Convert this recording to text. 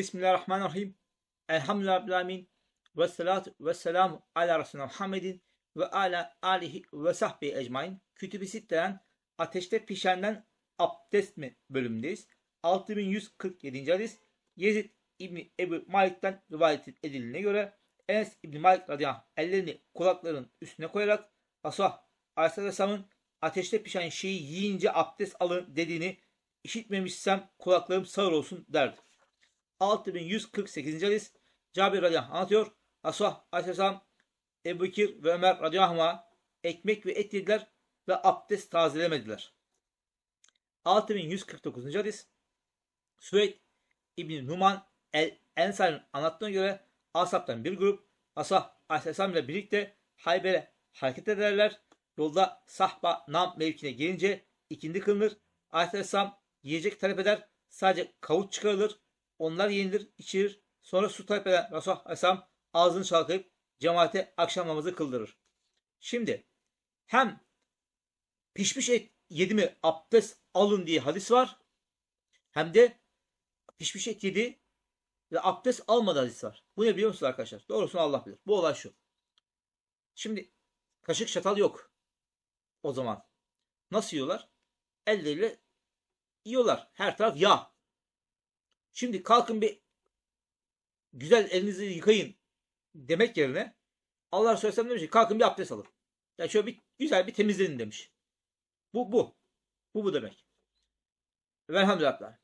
Bismillahirrahmanirrahim. Elhamdülillahi. Ve salatu ve selamu ala Resulü Muhammedin ve ala alihi ve sahbihi ecmain. Kütüb-i Sitte'den Ateşte Pişenden Abdest mi bölümündeyiz. 6147. hadis Yezid İbni Ebu Malik'ten rivayet edildiğine göre Enes İbni Malik radıyallahu anh ellerini kulaklarının üstüne koyarak Resulullah Aleyhisselam'ın ateşte pişen şeyi yiyince abdest alın dediğini işitmemişsem kulaklarım sağır olsun derdi. 6148. hadis Cabir radıyallahu anlatıyor. Resulullah aleyhisselam Ebu Bekir ve Ömer radıyallahu anh'a ekmek ve et yediler ve abdest tazelemediler. 6149. hadis Süveyd İbni Numan El Ensar'ın anlattığına göre Asap'tan bir grup Asah Aleyhisselam ile birlikte Hayber'e hareket ederler. Yolda Sahba Nam mevkine gelince ikindi kılınır. Aleyhisselam yiyecek talep eder. Sadece kavuç çıkarılır. Onlar yenilir, içilir. Sonra su talep eden Resulullah Aleyhisselam ağzını çalkayıp cemaate akşam namazı kıldırır. Şimdi hem pişmiş et yedi mi abdest alın diye hadis var. Hem de pişmiş et yedi ve abdest almadı hadis var. Bu ne biliyor musunuz arkadaşlar? Doğrusunu Allah bilir. Bu olay şu. Şimdi kaşık çatal yok. O zaman. Nasıl yiyorlar? Elleriyle yiyorlar. Her taraf yağ. Şimdi kalkın bir güzel elinizi yıkayın demek yerine Allah Resulü Aleyhisselam demiş ki kalkın bir abdest alın. Yani şöyle bir güzel bir temizlenin demiş. Bu bu. Bu bu demek. Velhamdülillah.